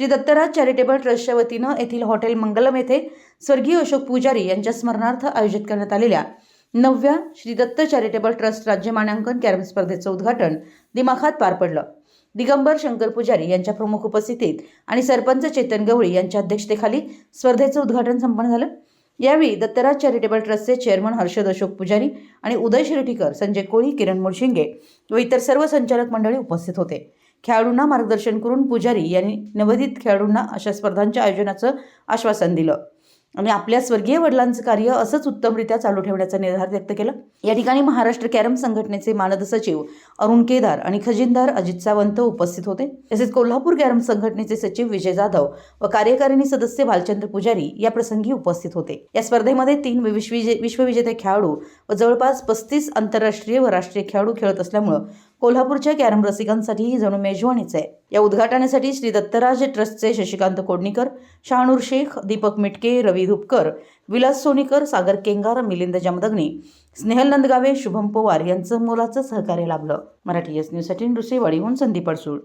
Shri Dattaraj charitable ट्रस्टच्या वतीनं येथील हॉटेल मंगलम येथे स्वर्गीय अशोक पुजारी यांच्या स्मरणार्थ आयोजित करण्यात आलेल्या नवव्या श्री दत्त चॅरिटेबल ट्रस्ट राज्य मानांकन कॅरम स्पर्धेचं उद्घाटन दिमाखात पार पडलं. दिगंबर शंकर पुजारी यांच्या प्रमुख उपस्थितीत आणि सरपंच चेतन गवळी यांच्या अध्यक्षतेखाली स्पर्धेचं उद्घाटन संपन्न झालं. यावेळी दत्तराज चॅरिटेबल ट्रस्टचे चेअरमन हर्षद अशोक पुजारी आणि उदय शिरटीकर संजय कोळी किरण मुळशिंगे व इतर सर्व संचालक मंडळी उपस्थित होते. खेळाडूंना मार्गदर्शन करून पुजारी यांनी नवोदित खेळाडूंना अशा स्पर्धांच्या आयोजनाचं आश्वासन दिलं. आणि आपल्या स्वर्गीय वडिलांचं कार्य असंच उत्तमरित्या चालू ठेवण्याचा निर्धार व्यक्त केला. या ठिकाणी महाराष्ट्र कॅरम संघटनेचे मानद सचिव अरुण केदार आणि खजिनदार अजित सावंत उपस्थित होते. तसेच कोल्हापूर कॅरम संघटनेचे सचिव विजय जाधव व कार्यकारिणी सदस्य भालचंद्र पुजारी या प्रसंगी उपस्थित होते. या स्पर्धेमध्ये तीन विश्वविजे विश्वविजेते खेळाडू व जवळपास पस्तीस आंतरराष्ट्रीय व राष्ट्रीय खेळाडू खेळत असल्यामुळं कोल्हापूरच्या कॅरम रसिकांसाठी ही जणू मेजवानीच आहे. या उद्घाटनासाठी श्री दत्तराज ट्रस्टचे शशिकांत कोडणीकर शहानूर शेख दीपक मिटके रवी धुपकर विलास सोनीकर सागर केंगार मिलिंद जमदग्नी स्नेहल नंदगावे शुभम पवार यांचं मोलाचं सहकार्य लाभलं. मराठी एस न्यूजसाठी नृसिंहवाडीहून संदीप अडसूळ.